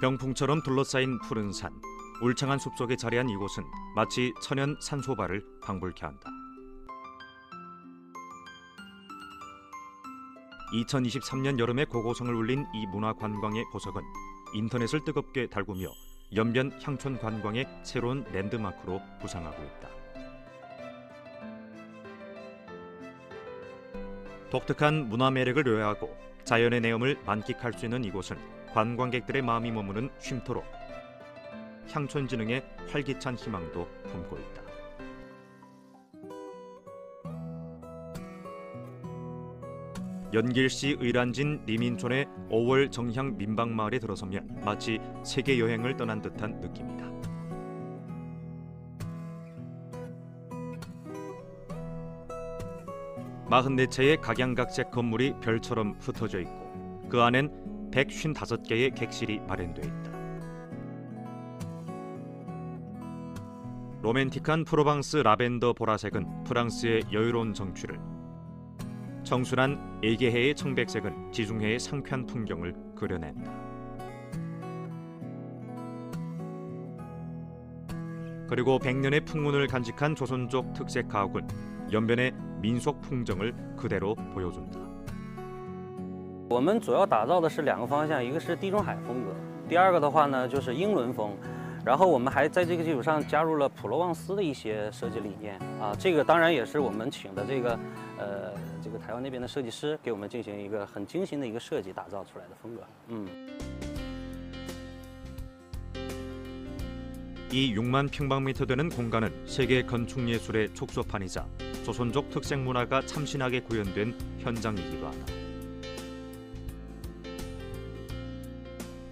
병풍처럼 둘러싸인 푸른 산, 울창한 숲속에 자리한 이곳은 마치 천연 산소바를 방불케 한다. 2023년 여름에 고고성을 울린 이 문화 관광의 보석은 인터넷을 뜨겁게 달구며 연변 향촌 관광의 새로운 랜드마크로 부상하고 있다. 독특한 문화 매력을 묘하고 자연의 내음을 만끽할 수 있는 이곳은 관광객들의 마음이 머무는 쉼터로 향촌진흥의 활기찬 희망도 품고 있다. 연길시 의란진 리민촌의 5월 정향 민박마을에 들어서면 마치 세계 여행을 떠난 듯한 느낌이다. 마흔네 채의 각양각색 건물이 별처럼 흩어져 있고 그 안엔 155개의 객실이 마련돼 있다. 로맨틱한 프로방스 라벤더 보라색은 프랑스의 여유로운 정취를 청순한 에게해의 청백색은 지중해의 상쾌한 풍경을 그려낸다. 그리고 백년의 풍문을 간직한 조선족 특색 가옥은 연변의 민속 풍정을 그대로 보여준다. 我们主要打造的是两个方向，一个是地中海风格，第二个的话呢就是英伦风。然后我们还在这个基础上加入了普罗旺斯的一些设计理念啊，这个当然也是我们请的这个呃这个台湾那边的设计师给我们进行一个很精心的一个设计打造出来的风格，嗯。 이 6만 평방미터 되는 공간은 세계 건축 예술의 촉소판이자 조선족 특색 문화가 참신하게 구현된 현장이기도 하다.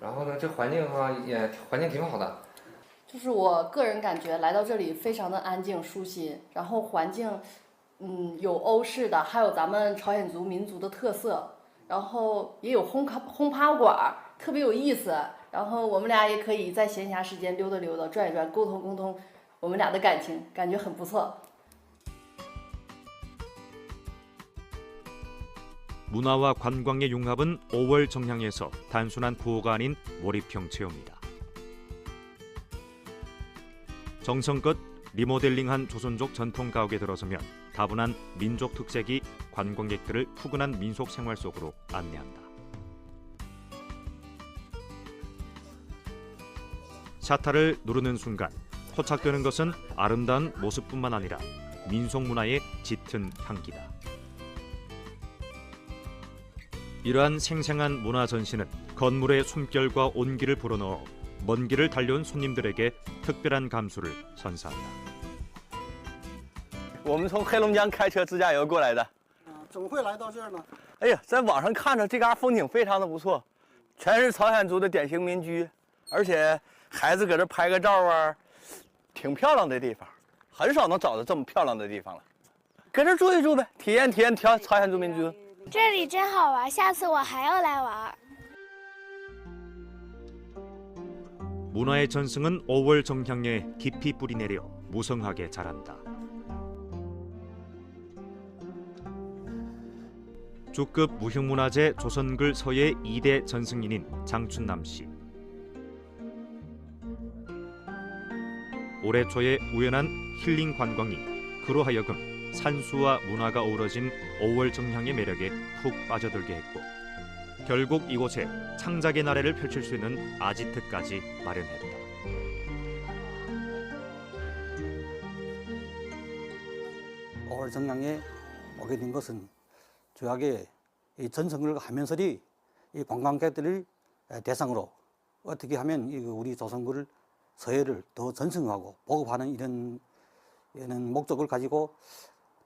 然后呢，这环境哈也环境挺好的，就是我个人感觉来到这里非常的安静舒心，然后环境，嗯，有欧式的，还有咱们朝鲜族民族的特色，然后也有轰趴轰趴馆儿，特别有意思。然后我们俩也可以在闲暇时间溜达溜达、转一转，沟通沟通我们俩的感情，感觉很不错。 문화와 관광의 융합은 5월 정향에서 단순한 구호가 아닌 몰입형 체험이다. 정성껏 리모델링한 조선족 전통 가옥에 들어서면 다분한 민족 특색이 관광객들을 푸근한 민속 생활 속으로 안내한다. 샤타를 누르는 순간 포착되는 것은 아름다운 모습뿐만 아니라 민속 문화의 짙은 향기다. 이러한 생생한 문화 전시는 건물의 숨결과 온기를 불어넣어 먼 길을 달려온 손님들에게 특별한 감수를 선사한다. 我们从黑龙江开车自驾游过来的。啊，怎么会来到这儿呢？哎呀，在网上看着这嘎风景非常的不错，全是朝鲜族的典型民居，而且孩子搁这拍个照啊，挺漂亮的地方，很少能找到这么漂亮的地方了。搁这住一住呗，体验体验朝朝鲜族民居。 这里真好玩，下次我还要来玩。 문화의 전승은 5월 정향에 깊이 뿌리내려 무성하게 자란다. 주급 무형문화재 조선글 서예 2대 전승인인 장춘남 씨. 올해 초에 우연한 힐링 관광이 그로 하여금 산수와 문화가 어우러진 5월 정향의 매력에 푹 빠져들게 했고 결국 이곳에 창작의 나래를 펼칠 수 있는 아지트까지 마련했다. 5월 정량에 오게 된 것은 주하게 이 전성을 하면서리 이 관광객들을 대상으로 어떻게 하면 이 우리 조선구를 서해를 더 전승하고 보급하는 이런 이런 목적을 가지고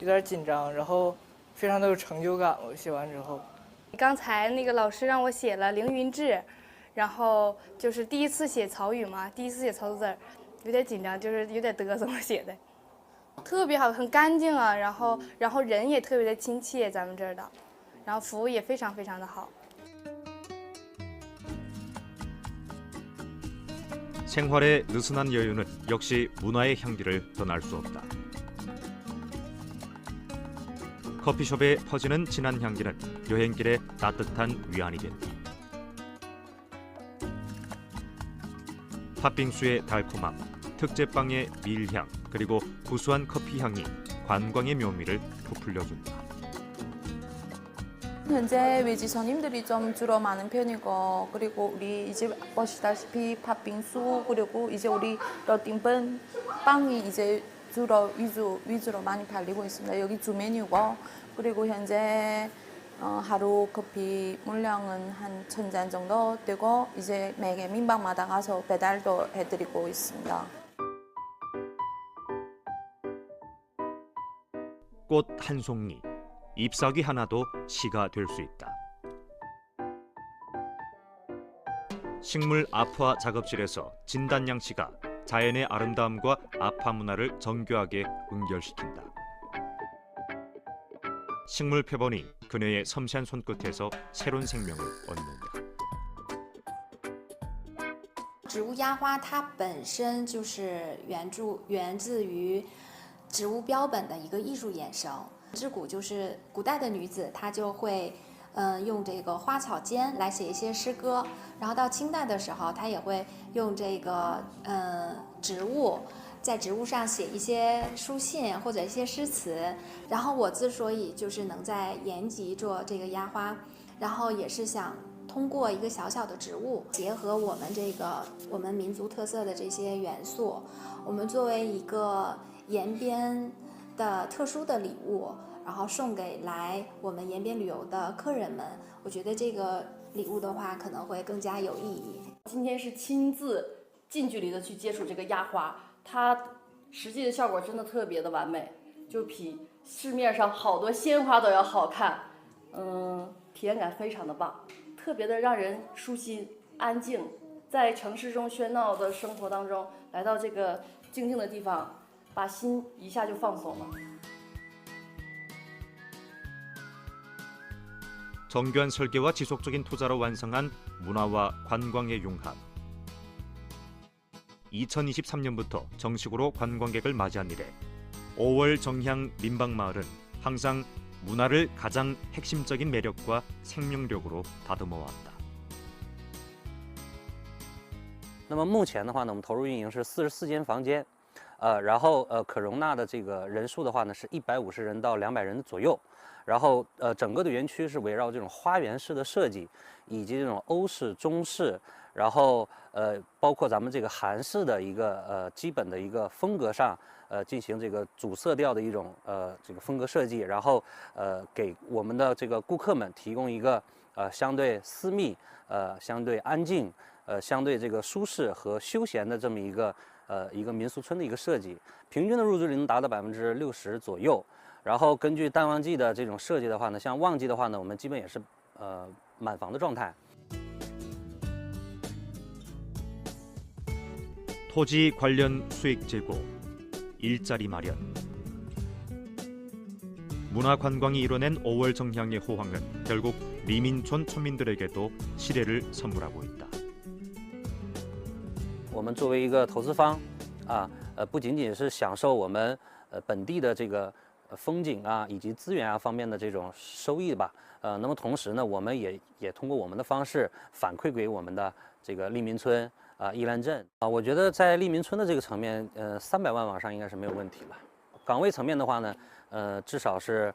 有点紧张，然后非常的有成就感。我写完之后。刚才那个老师让我写了凌云志，然后就是第一次写草语嘛，第一次写草字儿，有点紧张，就是有点嘚瑟我写的，特别好，很干净啊，然后然后人也特别的亲切，咱们这儿的，然后服务也非常非常的好。 생활의 느슨한 여유는 역시 문화의 향기를 떠날 수 없다. 커피숍에 퍼지는 진한 향기는 여행길의 따뜻한 위안이 된다. 팥빙수의 달콤함, 특제빵의 밀향, 그리고 구수한 커피 향이 관광의 묘미를 부풀려준다. 현재 외지 손님들이 좀 주로 많은 편이고 그리고 우리 이제 보시다시피 팥빙수 그리고 이제 우리 러팅번 빵이 이제 주로 위주 위주로 많이 팔리고 있습니다. 여기 주 메뉴고 그리고 현재 어, 하루 커피 물량은 한 천 잔 정도 되고 이제 매개 민방마다 가서 배달도 해드리고 있습니다. 꽃 한 송이, 잎사귀 하나도 시가 될 수 있다. 식물 아프아 작업실에서 진단양 씨가 자연의 아름다움과 아파 문화를 정교하게 연결시킨다. 식물 표본이 그녀의 섬세한 손끝에서 새로운 생명을 얻는다. 植物压花它本身就是源注源自于植物标本的一个艺术衍生。织古就是古代的女子，她就会 嗯、用这个花草间来写一些诗歌，然后到清代的时候，他也会用这个嗯、植物。在植物上写一些书信或者一些诗词，然后我之所以就是能在延吉做这个压花，然后也是想通过一个小小的植物，结合我们这个我们民族特色的这些元素，我们作为一个延边的特殊的礼物，然后送给来我们延边旅游的客人们。我觉得这个礼物的话，可能会更加有意义。今天是亲自近距离的去接触这个压花，它实际的效果真的特别的完美，就比市面上好多鲜花都要好看，嗯，体验感非常的棒，特别的让人舒心安静。在城市中喧闹的生活当中，来到这个静静的地方，把心一下就放松了。 정교한 설계와 지속적인 투자로 완성한 문화와 관광의 융합. 2023년부터 정식으로 관광객을 맞이한 이래 5월 정향 민박마을은 항상 문화를 가장 핵심적인 매력과 생명력으로 다듬어 왔다. 那么目前的话呢，我们投入运营是四十四间房间，呃，然后呃可容纳的这个人数的话呢是一百五十人到两百人左右， 然后呃整个的园区是围绕这种花园式的设计，以及这种欧式、中式，然后呃包括咱们这个韩式的一个呃基本的一个风格上，呃进行这个主色调的一种呃这个风格设计，然后呃给我们的这个顾客们提供一个呃相对私密、呃相对安静。呃，相对这个舒适和休闲的这么一个呃一个民俗村的一个设计，平均的入住率能达到百分之六十左右。然后根据淡旺季的这种设计的话呢，像旺季的话呢，我们基本也是呃满房的状态。 토지 관련 수익 제고, 일자리 마련. 문화 관광이 이뤄낸 5월 정향의 호황은 결국 리민촌村民들에게도 시래를 선물하고 있다. 我们作为一个投资方，啊，呃，不仅仅是享受我们呃本地的这个呃 风景啊以及资源啊方面的这种收益吧，呃，那么同时呢，我们也也通过我们的方式反馈给我们的这个利民村啊、伊兰镇啊，我觉得在利民村的这个层面，呃，三百万往上应该是没有问题了。岗位层面的话呢，呃，至少是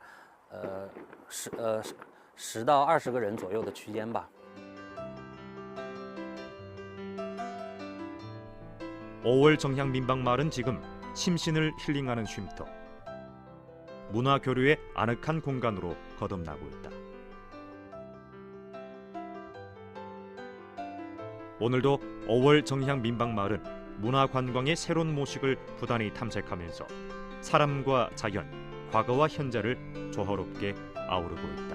呃十呃十十到二十个人左右的区間吧。 5월 정향 민박마을은 지금 심신을 힐링하는 쉼터, 문화 교류의 아늑한 공간으로 거듭나고 있다. 오늘도 5월 정향 민박마을은 문화 관광의 새로운 모식을 부단히 탐색하면서 사람과 자연, 과거와 현재를 조화롭게 아우르고 있다.